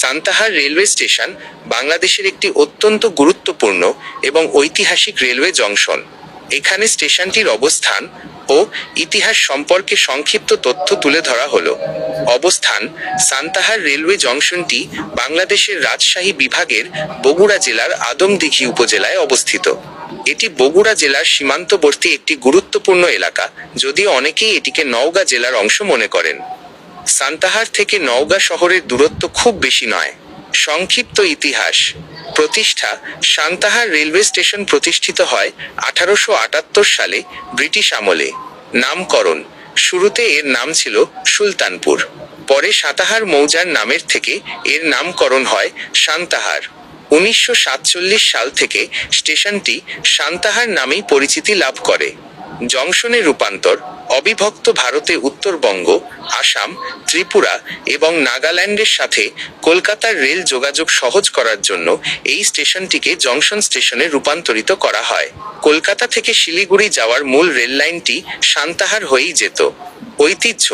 Santahar railway station বাংলাদেশের একটি অত্যন্ত গুরুত্বপূর্ণ এবং ঐতিহাসিক রেলওয়ে জংশন। এখানে স্টেশনটির অবস্থান ও ইতিহাস সম্পর্কে সংক্ষিপ্ত তথ্য তুলে ধরা হলো। অবস্থান, সান্তাহার রেলওয়ে জংশনটি বাংলাদেশের রাজশাহী বিভাগের বগুড়া জেলার আদমদিঘি উপজেলায় অবস্থিত। এটি বগুড়া জেলার সীমান্তবর্তী একটি গুরুত্বপূর্ণ এলাকা, যদিও অনেকেই এটিকে নওগাঁ জেলার অংশ মনে করেন। সান্তাহার থেকে নওগাঁ শহরের দূরত্ব খুব বেশি নয়। সংক্ষিপ্ত ইতিহাস। প্রতিষ্ঠা সান্তাহার রেলওয়ে স্টেশন প্রতিষ্ঠিত হয় আঠারোশো আটাত্তর সালে ব্রিটিশ আমলে। নামকরণ। শুরুতে এর নাম ছিল সুলতানপুর। পরে সাতাহার মৌজার নামের থেকে এর নামকরণ হয় সান্তাহার। উনিশশো সাতচল্লিশ সাল থেকে স্টেশনটি সান্তাহার নামেই পরিচিতি লাভ করে। জংশনে রূপান্তর। অবিভক্ত ভারতে উত্তরবঙ্গ, আসাম, ত্রিপুরা এবং নাগাল্যান্ডের সাথে কলকাতার রেল যোগাযোগ সহজ করার জন্য এই স্টেশনটিকে জংশন স্টেশনে রূপান্তরিত করা হয়। কলকাতা থেকে শিলিগুড়ি যাওয়ার মূল রেল লাইনটি সান্তাহার হয়েই যেত। ঐতিহ্য,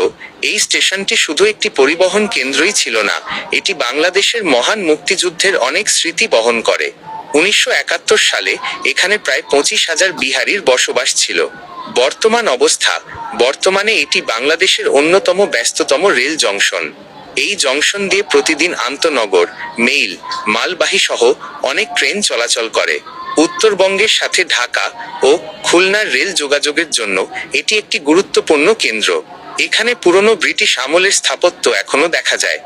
এই স্টেশনটি শুধু একটি পরিবহন কেন্দ্রই ছিল না, এটি বাংলাদেশের মহান মুক্তিযুদ্ধের অনেক স্মৃতি বহন করে। উনিশশো একাত্তর সালে এখানে প্রায় পঁচিশ হাজার বিহারির বসবাস ছিল। বর্তমান অবস্থা, বর্তমানে এটি বাংলাদেশের অন্যতম ব্যস্ততম রেল জংশন। এই জংশন দিয়ে প্রতিদিন আন্তনগর, মেইল, মালবাহী সহ অনেক ট্রেন চলাচল করে। উত্তরবঙ্গের সাথে ঢাকা ও খুলনার রেল যোগাযোগের জন্য এটি একটি গুরুত্বপূর্ণ কেন্দ্র। এখানে পুরনো ব্রিটিশ আমলের স্থাপত্য এখনও দেখা যায়।